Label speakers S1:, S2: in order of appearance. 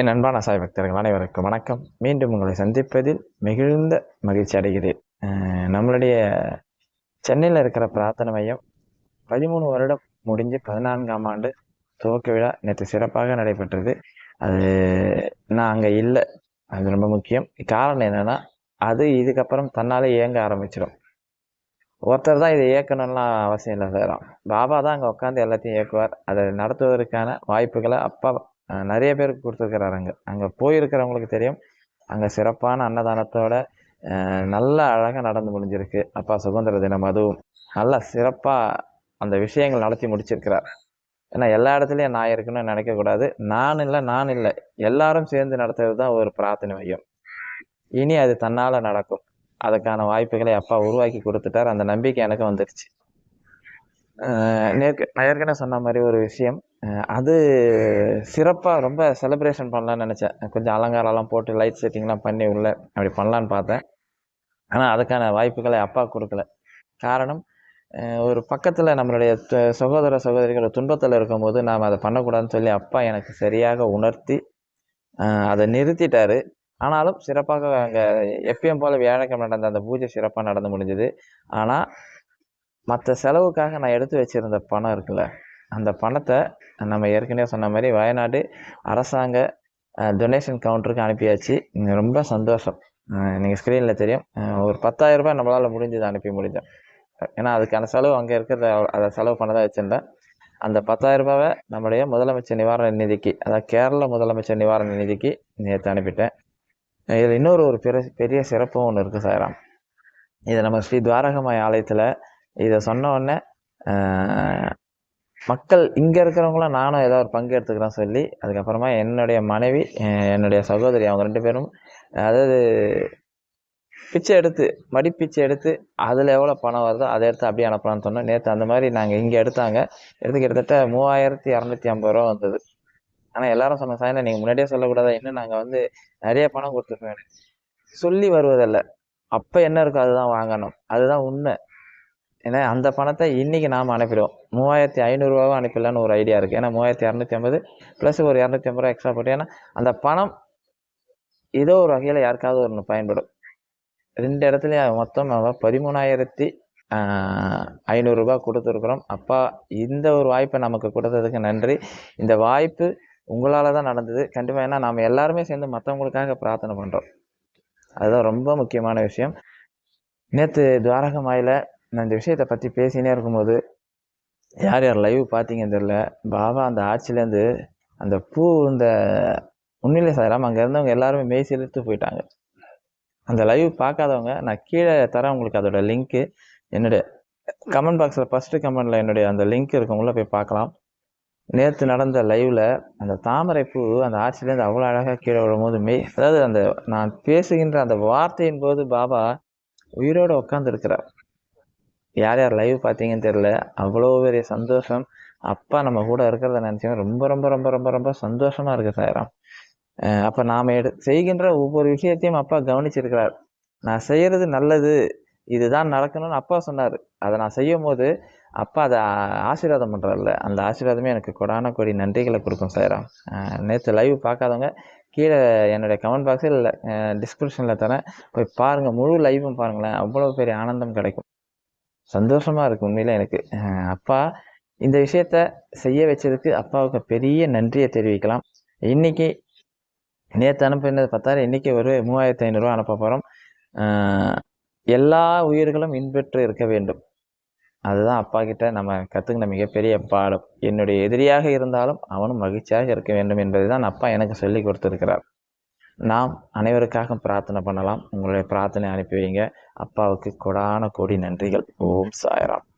S1: என் அன்பான சாய் பக்தர்கள் அனைவருக்கும் வணக்கம். மீண்டும் உங்களை சந்திப்பதில் மிகுந்த மகிழ்ச்சி அடைகிறேன். நம்மளுடைய சென்னையில் இருக்கிற பிரார்த்தனை மையம் பதிமூணு வருடம் முடிஞ்சு பதினான்காம் ஆண்டு துவக்க விழா நேற்று சிறப்பாக நடைபெற்றது. அது நான் அங்கே இல்லை. அது ரொம்ப முக்கியம். காரணம் என்னன்னா அது இதுக்கப்புறம் தன்னாலே இயங்க ஆரம்பிச்சிடும். ஒருத்தர் தான் இதை இயக்கணும்லாம் அவசியம் இல்லை சார் பாபா தான் அங்கே உட்காந்து எல்லாத்தையும் இயக்குவார். அதை நடத்துவதற்கான வாய்ப்புகளை அப்பா நிறைய பேருக்கு கொடுத்துருக்கிறாரு அங்கே அங்கே போயிருக்கிறவங்களுக்கு தெரியும். அங்கே சிறப்பான அன்னதானத்தோட நல்ல அழகாக நடந்து முடிஞ்சிருக்கு. அப்பா சுதந்திர தினம் அதுவும். நல்லா சிறப்பாக அந்த விஷயங்கள் நடத்தி முடிச்சிருக்கிறார். ஏன்னா எல்லா இடத்துலையும் நான் இருக்கணும்னு நினைக்கக்கூடாது நான் இல்லை நான் இல்லை. எல்லாரும் சேர்ந்து நடத்துறது தான் ஒரு பிரார்த்தனை மையம். இனி அது தன்னால் நடக்கும். அதுக்கான வாய்ப்புகளை அப்பா உருவாக்கி கொடுத்துட்டார். அந்த நம்பிக்கை எனக்கு வந்துடுச்சு நேர்க நான் ஏற்கனவே சொன்ன மாதிரி ஒரு விஷயம். அது சிறப்பாக ரொம்ப செலிப்ரேஷன் பண்ணலான்னு நினச்சேன். கொஞ்சம் அலங்காரம்லாம் போட்டு லைட் செட்டிங்லாம் பண்ணி உள்ள அப்படி பண்ணலான்னு பார்த்தேன். ஆனால் அதுக்கான வாய்ப்புகளை அப்பா கொடுக்கல. காரணம் ஒரு பக்கத்தில் நம்மளுடைய சகோதர சகோதரிகள் துன்பத்தில் இருக்கும்போது நாம் அதை பண்ணக்கூடாதுன்னு சொல்லி அப்பா எனக்கு சரியாக உணர்த்தி அதை நிறுத்திட்டார். ஆனாலும் சிறப்பாக அங்கே எப்பயும் போல் வியாழக்கிழமை நடந்த அந்த பூஜை சிறப்பாக நடந்து முடிஞ்சது. ஆனால் மற்ற செலவுக்காக நான் எடுத்து வச்சிருந்த பணம் இருக்குல்ல அந்த பணத்தை நம்ம ஏற்கனவே சொன்ன மாதிரி வயநாடு அரசாங்க டொனேஷன் கவுண்டருக்கு அனுப்பியாச்சு. ரொம்ப சந்தோஷம். நீங்கள் ஸ்க்ரீனில் தெரியும். ஒரு 10000 ரூபாய் நம்மளால் முடிஞ்சது அனுப்பி முடிஞ்சோம் ஏன்னா அதுக்கான செலவு அங்கே இருக்கிறத அதை செலவு பண்ண தான் வச்சுருந்தேன். அந்த 10000 ரூபாவை நம்முடைய முதலமைச்சர் நிவாரண நிதிக்கு அதாவது கேரள முதலமைச்சர் நிவாரண நிதிக்கு நேற்று அனுப்பிட்டேன். இதில் இன்னொரு ஒரு பெரிய பெரிய சிறப்பும் ஒன்று இருக்குது சாய்ராம். இது நம்ம ஸ்ரீ துவாரகமாய் ஆலயத்தில் இதை சொன்ன உடனே மக்கள் இங்கே இருக்கிறவங்களாம் நானும் ஏதோ ஒரு பங்கு எடுத்துக்கிறேன் சொல்லி அதுக்கப்புறமா என்னுடைய மனைவி என்னுடைய சகோதரி அவங்க ரெண்டு பேரும் அதாவது பிச்சை எடுத்து மடிப்பிச்சை எடுத்து அதில் எவ்வளோ பணம் வருதோ அதை எடுத்து அப்படியே அனுப்பலாம்னு சொன்னோம். நேற்று அந்த மாதிரி நாங்கள் இங்கே எடுத்தாங்க. எடுத்து கிட்டத்தட்ட மூவாயிரத்தி இரநூத்தி ஐம்பது ரூபா வந்தது. ஆனால் எல்லாரும் சொன்ன சாயந்தரம் நீங்கள் முன்னாடியே சொல்லக்கூடாதா. இன்னும் நாங்கள் வந்து நிறைய பணம் கொடுத்துருக்கோம். சொல்லி வருவதில்லை. அப்போ என்ன இருக்கோ அதுதான் வாங்கணும். அதுதான் உண்மை. ஏன்னா அந்த பணத்தை இன்றைக்கி நாம் அனுப்பிடுவோம். மூவாயிரத்தி ஐநூறுரூவாவும் அனுப்பிடலான்னு ஒரு ஐடியா இருக்குது ஏன்னா மூவாயிரத்தி இரநூத்தி ஐம்பது ப்ளஸ் ஒரு இரநூத்தி ஐம்பது ரூபா எக்ஸ்ட்ரா போட்டு ஏன்னா அந்த பணம் ஏதோ ஒரு வகையில் யாருக்காவது ஒன்று பயன்படும். ரெண்டு இடத்துலையும் மொத்தம் நம்ம பதிமூணாயிரத்தி ஐநூறுரூபா கொடுத்துருக்குறோம். அப்பா இந்த ஒரு வாய்ப்பை நமக்கு கொடுத்ததுக்கு நன்றி. இந்த வாய்ப்பு உங்களால் தான் நடந்தது. கண்டிப்பாக ஏன்னா நாம் எல்லாருமே சேர்ந்து மற்றவங்களுக்காக பிரார்த்தனை பண்ணுறோம் அதுதான் ரொம்ப முக்கியமான விஷயம். நேற்று துவாரகமாயில் நான் இந்த விஷயத்தை பற்றி பேசினே இருக்கும்போது யார் யார் லைவ் பார்த்தீங்கன்னு தெரில பாபா அந்த ஆட்சியிலேருந்து அந்த பூ இந்த உண்மையிலே சாராம் அங்கே இருந்தவங்க எல்லாருமே மெய் சிலிர்த்து போயிட்டாங்க. அந்த லைவ் பார்க்காதவங்க நான் கீழே தரேன் உங்களுக்கு அதோட லிங்க்கு என்னுடைய கமெண்ட் பாக்ஸில் ஃபஸ்ட்டு கமெண்டில் என்னுடைய அந்த லிங்க் இருக்கும் போய் பார்க்கலாம். நேற்று நடந்த லைவில் அந்த தாமரை பூ அந்த ஆட்சியிலேருந்து அவ்வளோ அழகாக கீழே விழும்போது மெய் அதாவது அந்த நான் பேசுகின்ற அந்த வார்த்தையின் போது பாபா உயிரோடு உட்காந்துருக்கிறார் யார் யார் லைவ் பார்த்தீங்கன்னு தெரில அவ்வளோ பெரிய சந்தோஷம். அப்பா நம்ம கூட இருக்கிறத நினச்சோம் ரொம்ப ரொம்ப ரொம்ப ரொம்ப ரொம்ப சந்தோஷமாக இருக்குது சாயராம் அப்போ நாம் எடு செய்கின்ற ஒவ்வொரு விஷயத்தையும் அப்பா கவனிச்சிருக்கிறார். நான் செய்கிறது நல்லது. இதுதான் நடக்கணும்னு அப்பா சொன்னார். அதை நான் செய்யும் போது அப்பா அதை ஆசீர்வாதம் பண்ணுறாருல அந்த ஆசீர்வாதமே எனக்கு கொடான கொடி நன்றிகளை கொடுக்கும் சாயராம் நேற்று லைவ் பார்க்காதவங்க கீழே என்னுடைய கமெண்ட் பாக்ஸில் டிஸ்கிரிப்ஷனில் தரேன். போய் பாருங்கள் முழு லைவும் பாருங்களேன். அவ்வளோ பெரிய ஆனந்தம் கிடைக்கும். சந்தோஷமாக இருக்குது உண்மையில் எனக்கு. அப்பா இந்த விஷயத்த செய்ய வச்சதுக்கு அப்பாவுக்கு பெரிய நன்றியை தெரிவிக்கலாம். இன்னைக்கு நேற்று அனுப்பினது பார்த்தாரு இன்றைக்கி ஒரு மூவாயிரத்தி ஐநூறுரூவா அனுப்ப போகிறோம் எல்லா உயிர்களும் இன்பெற்று இருக்க வேண்டும். அதுதான் அப்பா கிட்ட நம்ம கற்றுக்கின மிகப்பெரிய பாடம். என்னுடைய எதிரியாக இருந்தாலும் அவனும் மகிழ்ச்சியாக இருக்க வேண்டும் என்பதை தான் அப்பா எனக்கு சொல்லி கொடுத்துருக்கிறார். நாம் அனைவருக்காக பிரார்த்தனை பண்ணலாம். உங்களுடைய பிரார்த்தனை அனுப்பி வைங்க. அப்பாவுக்கு கொடான கோடி நன்றிகள். ஓம் சாய்ராம்.